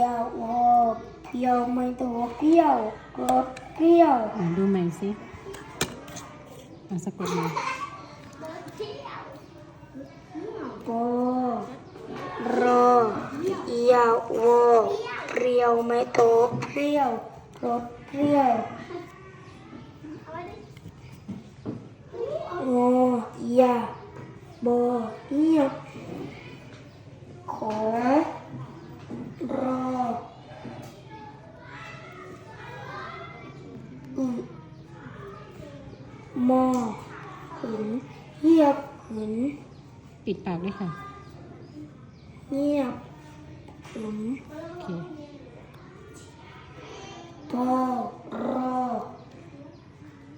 ยาวอเพียวไม่โตเพียวรถเพียวอ่าดูใหม่สิอ่าสะกดมาโปรยาวอเพียวไม่โตเพียวรถเพียวงอยาบอเอียขอ รออืมอขึนเฮียบขึนปิดปากด้วยค่ะ เงียบขึนโอเคปอรอ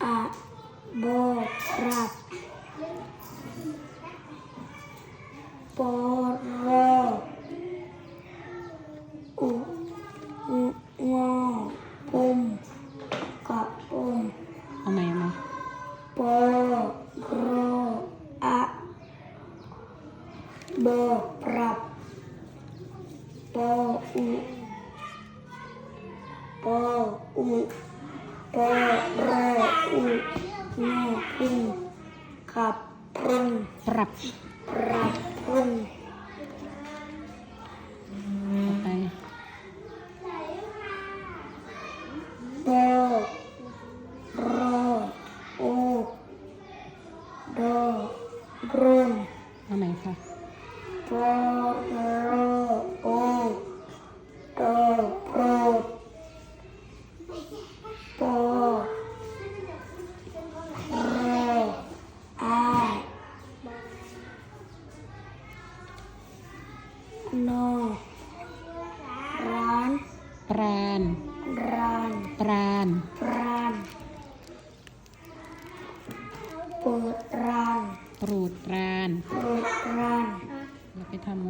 อะบอรับปอรออุอุงอปุ่มกะปุ่ม เอาใหม่เอาใหม่ ปอรออะบอปรับปออุปออุปอรออุงอพึ่งขับพึ่ง ปรับ ปรับพึ่ง ต่อไป ปอรอโอดอ รุนเอาใหม่ค่ะปอรโอดอโปรดปอรออนอร้านปรานร้านปรานปราน เปิดร้านปรูดปรานเปิดร้านอย่าไปทำ